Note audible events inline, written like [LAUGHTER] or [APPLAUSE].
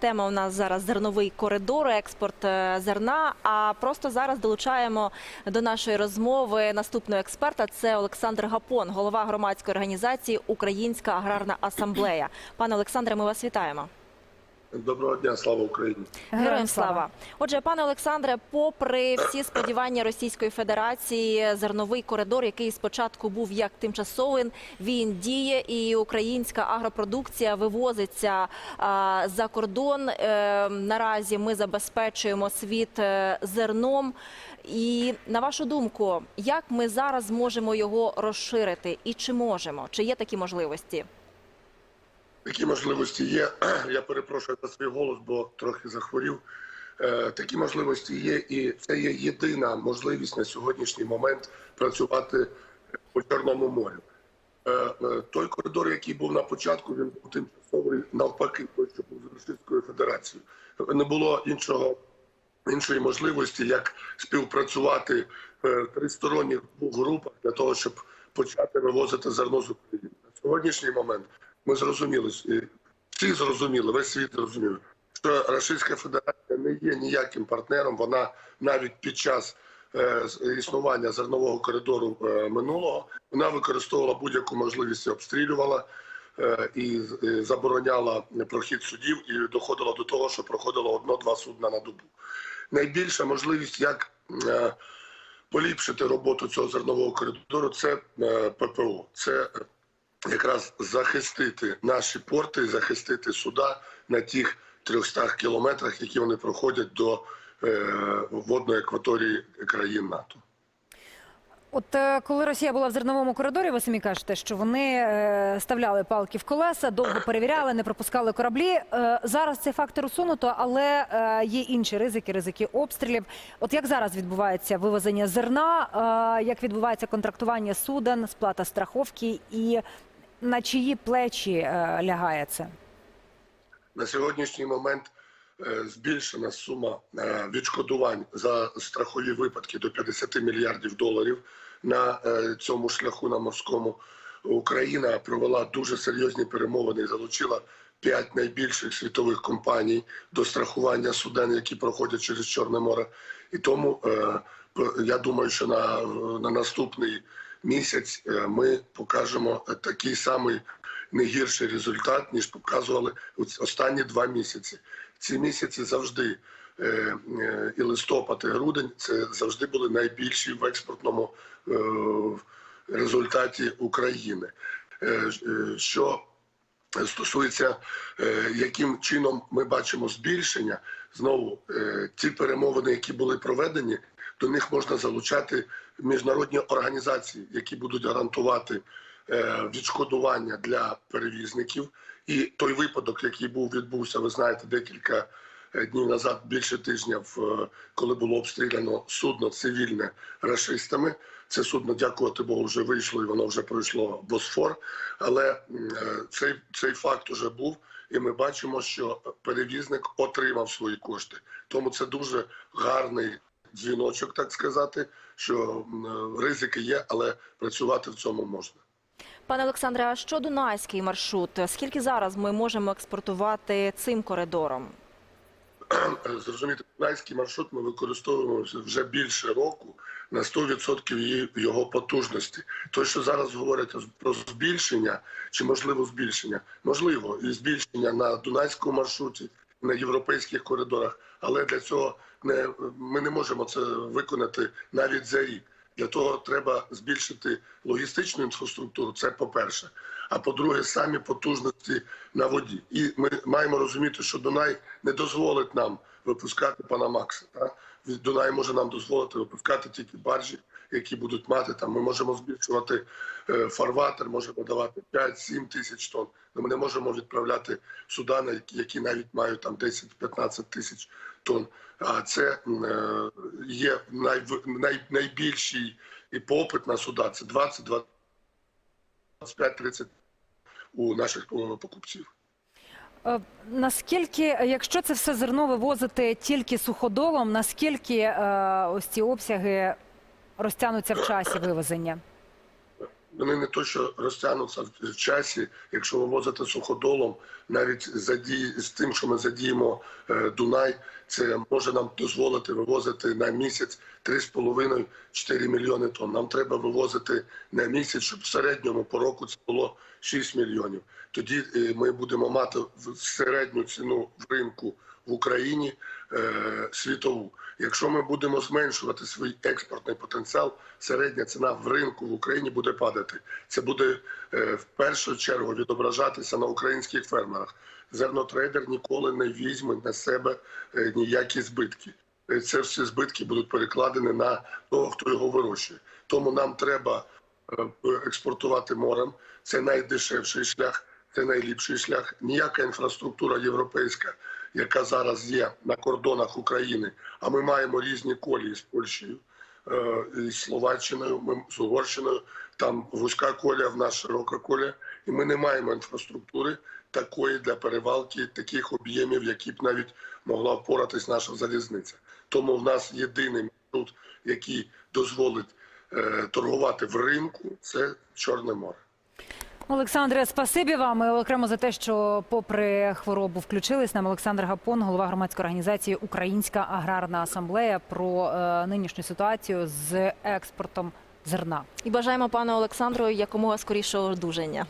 Тема у нас зараз зерновий коридор, експорт е, зерна. А просто зараз долучаємо до нашої розмови наступного експерта. Це Олександр Гапон, голова громадської організації Українська аграрна асамблея. Пане Олександре, ми вас вітаємо. Доброго дня, слава Україні. Героям слава. Отже, пане Олександре, попри всі сподівання Російської Федерації, зерновий коридор, який спочатку був як тимчасовий, він діє, і українська агропродукція вивозиться а, за кордон. Е, наразі ми забезпечуємо світ е, зерном. І на вашу думку, як ми зараз зможемо його розширити, і чи можемо? Чи є такі можливості? Такі можливості є. [CLEARS THROAT] Я перепрошую за свій голос, бо трохи захворів. Е, Такі можливості є, і це є єдина можливість на сьогоднішній момент працювати по Чорному морю. Е, е, Той коридор, який був на початку, він був тимчасовий навпаки, той, що був з Російською Федерацією. Не було іншого іншої можливості, як співпрацювати в тристоронніх групах для того, щоб почати вивозити зерно з України. На сьогоднішній момент ми зрозуміли, всі зрозуміли, весь світ зрозумів, що Російська Федерація не є ніяким партнером. Вона навіть під час е, існування зернового коридору е, минулого вона використовувала будь-яку можливість обстрілювала е, і е, забороняла прохід судів, і доходило до того, що проходило одно-два судна на добу. Найбільша можливість, як е, поліпшити роботу цього зернового коридору, це е, ППО. Це е, якраз захистити наші порти, захистити суда на тих 300 кілометрах, які вони проходять до е, водної акваторії країн НАТО. От е, коли Росія була в зерновому коридорі, ви самі кажете, що вони е, ставляли палки в колеса, довго перевіряли, не пропускали кораблі. Зараз цей фактор усунуто, але є інші ризики, ризики обстрілів. От як зараз відбувається вивезення зерна, як відбувається контрактування суден, сплата страховки, і на чиї плечі е, лягає це? На сьогоднішній момент е, збільшена сума е, відшкодувань за страхові випадки до 50 мільярдів доларів на цьому шляху на морському. Україна провела дуже серйозні перемовини і залучила п'ять найбільших світових компаній до страхування суден, які проходять через Чорне море. І тому я думаю, що на, на наступний місяць е, ми покажемо е, такий самий не гірший результат, ніж показували останні два місяці. Ці місяці завжди е, і листопад, і грудень це завжди були найбільші в експортному результаті України. Що стосується, яким чином ми бачимо збільшення, знову ті перемовини, які були проведені, до них можна залучати міжнародні організації, які будуть гарантувати е, відшкодування для перевізників. І той випадок, який був відбувся, ви знаєте, декілька е, днів назад, більше тижня, е, коли було обстріляно судно цивільне рашистами. Це судно, дякувати Богу, вже вийшло і воно вже пройшло Босфор. Але цей, цей факт уже був, і ми бачимо, що перевізник отримав свої кошти. Тому це дуже гарний дзвіночок, так сказати, що е, ризики є, але працювати в цьому можна. Пане Олександре, а що Дунайський маршрут? Скільки зараз ми можемо експортувати цим коридором? Е, Зрозуміти, Дунайський маршрут ми використовуємо вже- більше року на 100% її- його потужності. То, що зараз говорять про збільшення, чи можливо збільшення, можливо, і збільшення на Дунайському маршруті, на європейських коридорах, але для цього не, ми не можемо це виконати навіть за рік. Для того треба збільшити логістичну інфраструктуру. Це по-перше. А по-друге, самі потужності на воді. І ми маємо розуміти, що Дунай не дозволить нам випускати Панамакси. Та? Дунай може нам дозволити випускати тільки баржі, які будуть мати там. Ми можемо збільшувати е, фарватер, можемо давати 5-7 тисяч тонн. Але ми не можемо відправляти суда, які, навіть мають там 10-15 тисяч тонн. А це е, є най, най, найбільший попит на суда. Це 20 25-30 у наших о, покупців. Е, Наскільки, якщо це все зерно вивозити тільки суходолом, наскільки е, ось ці обсяги розтягнуться в часі вивезення? вони не то, що розтягнуться в- часі, якщо вивозити суходолом, навіть задій з тим, що ми задіємо е, Дунай, це може нам дозволити вивозити на місяць 3,5-4 мільйони тонн. Нам треба вивозити на місяць, щоб в середньому по року це було 6 мільйонів. Тоді е, ми будемо мати середню ціну в ринку в Україні е, світову. Якщо ми будемо зменшувати свій експортний потенціал, середня ціна в ринку в Україні буде падати. Це буде е, в першу чергу відображатися на українських фермерах. Зернотрейдер ніколи не візьме на себе ніякі збитки. Це всі збитки будуть перекладені на того, хто його вирощує. Тому нам треба експортувати морем. Це найдешевший шлях, це найліпший шлях. Ніяка інфраструктура європейська, яка зараз є на кордонах України, а ми маємо різні колії з Польщею, е, і Словаччиною, ми з Угорщиною. Там вузька колія, в нас широка колія, і ми не маємо інфраструктури такої для перевалки таких об'ємів, які б навіть могла впоратись наша залізниця. Тому в нас єдиний маршрут, який дозволить е, торгувати в ринку, це Чорне море. Олександре, спасибі вам і окремо за те, що, попри хворобу, включились нам. Олександр Гапон, голова громадської організації Українська аграрна асамблея про е, нинішню ситуацію з експортом зерна. І бажаємо пану Олександру якомога скорішого одужання.